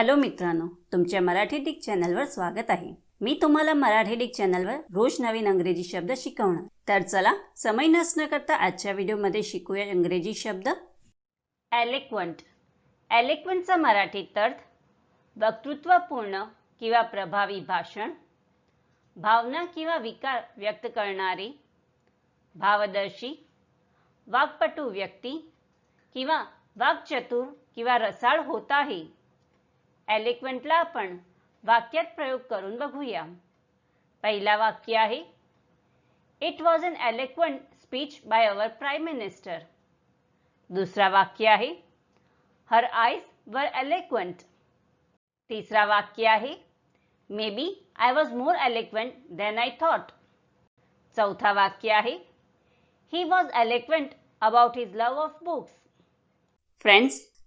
Hello मित्रांनो तुमच्या Marathi Dick चॅनलवर स्वागत आहे. मी तुम्हाला मराठी डिक चॅनलवर रोज नवीन अंग्रेजी शब्द शिकवणार. तर चला समय नसणं करता आजच्या व्हिडिओमध्ये शिकूया इंग्रजी शब्द. ॲलेक्वंट ॲलेक्वंटचा मराठीत अर्थ वक्तृत्वपूर्ण किंवा प्रभावी भाषण भावना किंवा विकार व्यक्त करणारी भावदर्शी वाक्पटू व्यक्ती किंवा वाक्चतुर किंवा रसाळ होत आहे. एलिक्वेंटला आपण वाक्यात प्रयोग करून बघूया. पहिला वाक्य आहे it was an eloquent speech by our prime minister दुसरा वाक्य आहे हर आईज वर एलिक्वंट तिसरा वाक्य आहे maybe I was more eloquent than I thought चौथा वाक्य आहे he was eloquent about his love of books friends